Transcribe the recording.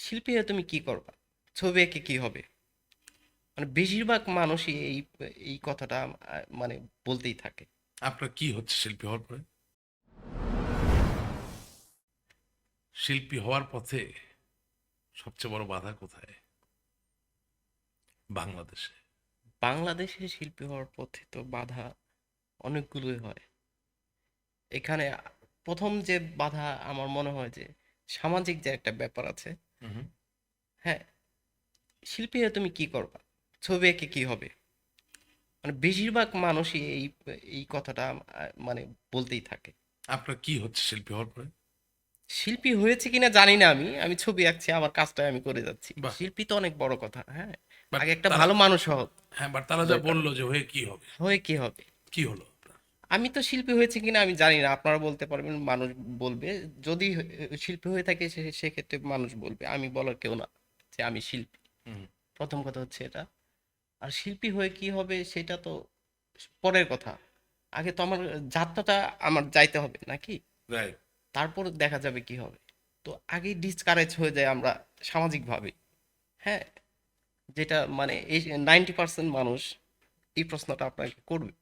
শিল্পী হয়ে তুমি কি করবা? ছবি এঁকে কি হবে? মানে বেশিরভাগ মানুষই এই এই কথাটা মানে বলতেই থাকে। আপনার কি হচ্ছে শিল্পী হওয়ার পরে? শিল্পী হওয়ার পথে সবচেয়ে বড় বাধা কোথায়? বাংলাদেশে। বাংলাদেশে শিল্পী হওয়ার পথে তো বাধা অনেকগুলোই হয়। এখানে প্রথম যে বাধা আমার মনে হয় যে সামাজিক যে একটা ব্যাপার আছে হ্যাঁ শিল্পী তুমি কি করবা? ছবি এঁকে কি হবে? মানে বেশিরভাগ মানুষই এই এই কথাটা মানে বলতেই থাকে। আপনার কি হচ্ছে শিল্পী হওয়ার পরে? শিল্পী হয়েছে কিনা জানি না আমি। আমি ছবি আঁকছি আমার কাজটা আমি করে যাচ্ছি। শিল্পী তো অনেক বড় কথা হ্যাঁ। আগে একটা ভালো মানুষ হোক হ্যাঁ বাট তারা যা বলল যে হয়ে কি হবে? হয়ে কি হবে? কি হলো? আমি তো শিল্পী হয়েছে কিনা আমি জানি না আপনারা বলতে পারবেন মানুষ বলবে। যদি শিল্পী হয়ে থাকে সেক্ষেত্রে মানুষ বলবে আমি বলার কেউ না যে আমি শিল্পী। প্রথম কথা হচ্ছে এটা। আর শিল্পী হয়ে কি হবে সেটা তো পরের কথা। আগে তো আমার যাত্রাটা আমার যাইতে হবে নাকি? তারপর দেখা যাবে কি হবে। তো আগেই ডিসকারেজ হয়ে যায় আমরা সামাজিকভাবে। হ্যাঁ? যেটা মানে এই নাইনটি পার্সেন্ট মানুষ এই প্রশ্নটা আপনাকে করবে।